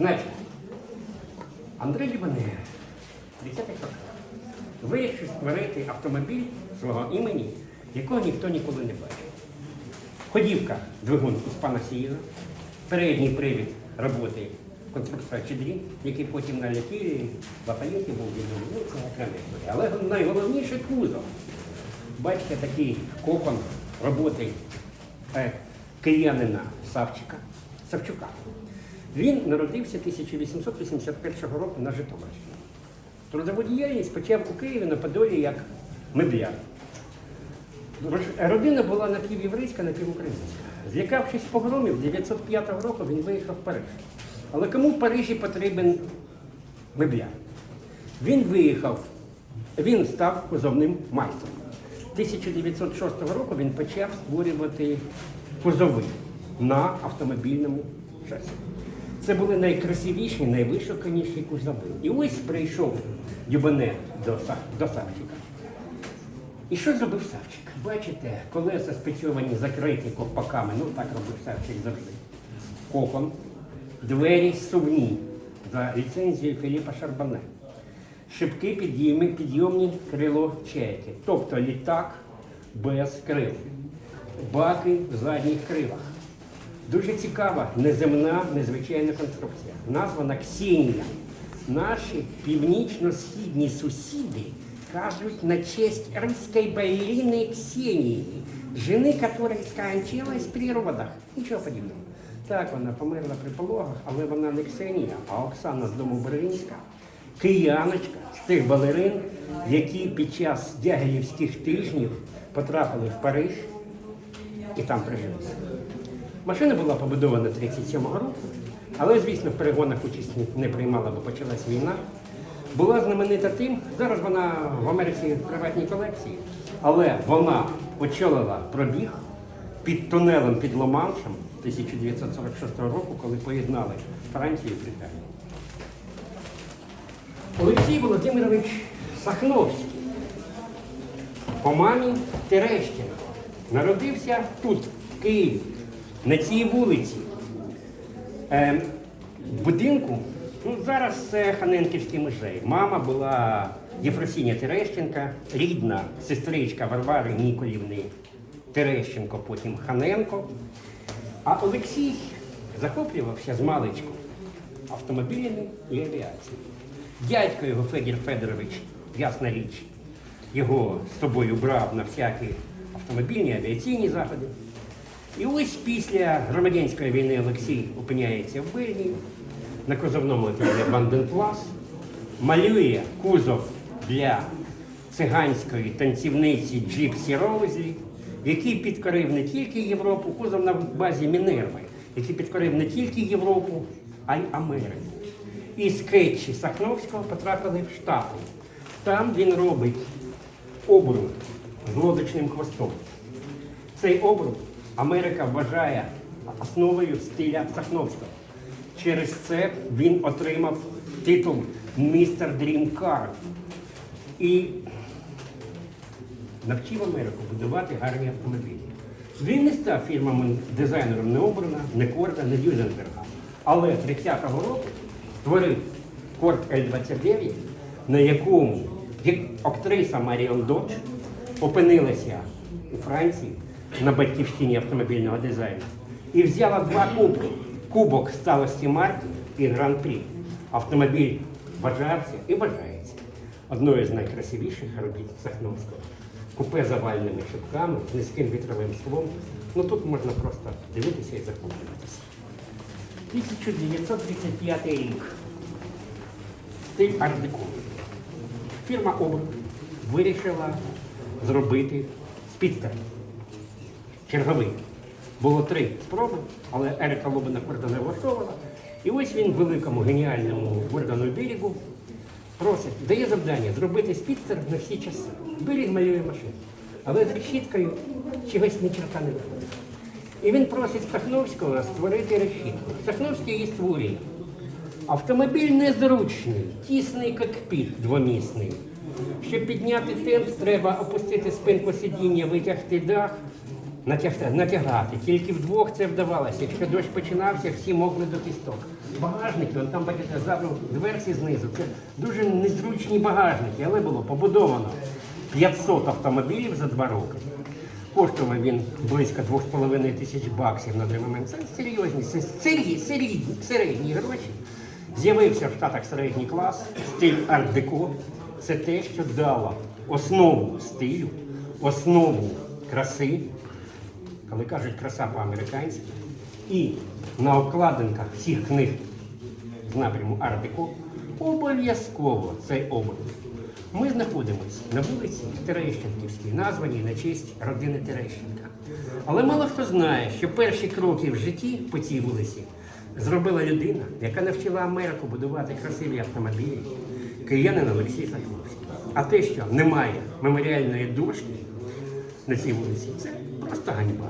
Значить, Андрій Лібанега, 30-х років, вирішив створити автомобіль свого імені, якого ніхто ніколи не бачив. Ходівка двигун Іспана Сіїза, передній привід роботи конструктора Чедрі, який потім на Лятірі, Лафаєті був відомий. Ну, це історія. Але найголовніше кузов. Бачите, такий кокон роботи е, киянина Савчика, Савчука. Він народився 1881 року на Житомирщині. Трудову діяльність почав у Києві на Подолі як мебляр. Родина була напівєврейська, напівукраїнська. Злякавшись погромів 905 року, він виїхав в Париж. Але кому в Парижі потрібен мебляр? Він виїхав, він став кузовним майстром. 1906 року він почав створювати кузови на автомобільному шасі. Це були найкрасивіші, найвишуканіші кузови. І ось прийшов Дюбане до, до Савчика. І що зробив Савчик? Бачите, колеса спецьовані, закриті ковпаками, ну так робив Савчик завжди. Кокон, двері сувні за ліцензією Філіпа Шарбане. Шибки підійми, підйомні крило чайки. Тобто літак без крил. Баки в задніх крилах. Дуже цікава, неземна, незвичайна конструкція. Названа Ксенія. Наші північно-східні сусіди кажуть на честь русской балерины Ксении, жени которой скончалась при родах. Нічого подібного. Так, вона померла при пологах, але вона не Ксенія, а Оксана з дому Березинська, кияночка з тих балерин, які під час дягилівських тижнів потрапили в Париж і там прижилися. Машина була побудована 37-го року, але, звісно, в перегонах участь не приймала, бо почалась війна. Була знаменита тим, зараз вона в Америці в приватній колекції, але вона очолила пробіг під тунелем під Ломаншем 1946 року, коли поєднали Францію і Британію. Олексій Володимирович Сахновський по мамі Терещенко. Народився тут, в Києві, на цій вулиці. Е, будинку, ну зараз це Ханенківський музей. Мама була Єфросіння Терещенка, рідна сестричка Варвари Ніколівни Терещенко, потім Ханенко. А Олексій захоплювався з маличку автомобілями і авіацією. Дядько його Федір Федорович, ясна річ, його з собою брав на всякі автомобільні, авіаційні заходи. І ось після громадянської війни Олексій опиняється в Бельгії на кузовному етапі Ванденплас, малює кузов для циганської танцівниці Джіпсі Роузлі, який підкорив не тільки Європу, кузов на базі Мінерви, який підкорив не тільки Європу, а й Америку. І скетчі Сахновського потрапили в Штати. Там він робить обрут з лодочним хвостом. Цей образ Америка вважає основою стиля Сахновського. Через це він отримав титул Містер Дрім Кар і навчив Америку будувати гарні автомобілі. Він не став фірмами дизайнером не Обрана, не Корда, не Дюзенберга. Але 30-го року створив Корд L29, на якому як актриса Маріон Додж опинилася у Франції на батьківщині автомобільного дизайну і взяла два кубки. Кубок сталості марки і гран-прі. Автомобіль вважався і вважається одною з найкрасивіших робіт Сахновського. Купе з овальними шибками, з низьким вітровим склом. Ну тут можна просто дивитися і захоплюватися. 1935 рік. Стиль ардеко. Фірма Обр вирішила зробити спідстер. Черговий. Було три спроби, але Ерика Лобина Корда не влаштовувала. І ось він великому геніальному Гордону берегу просить, дає завдання зробити спідстер на всі часи. Берег малює машину. Але з решіткою чогось ні черта не виходить. І він просить Сахновського створити решітку. Сахновський її створює. Автомобіль незручний, тісний кокпіт двомісний. Щоб підняти темп, треба опустити спинку сидіння, витягти дах, натягати. Тільки вдвох це вдавалося. Якщо дощ починався, всі могли до кісток. багажники, он там бачите, задну дверці знизу. Це дуже незручні багажники, але було побудовано 500 автомобілів за два роки. Коштував він близько 2,5 тисяч баксів на той момент. Це серйозні, це середні, середні, середні гроші. З'явився в Штатах середній клас, стиль арт-деко. Це те, що дало основу стилю, основу краси, коли кажуть краса по-американськи. І на обкладинках всіх книг з напряму арт-деко обов'язково цей образ. Ми знаходимося на вулиці Терещенківській, названій на честь родини Терещенка. Але мало хто знає, що перші кроки в житті по цій вулиці зробила людина, яка навчила Америку будувати красиві автомобілі, киянин Олексій Сахновський. А те, що немає меморіальної дошки на цій вулиці, це просто ганьба.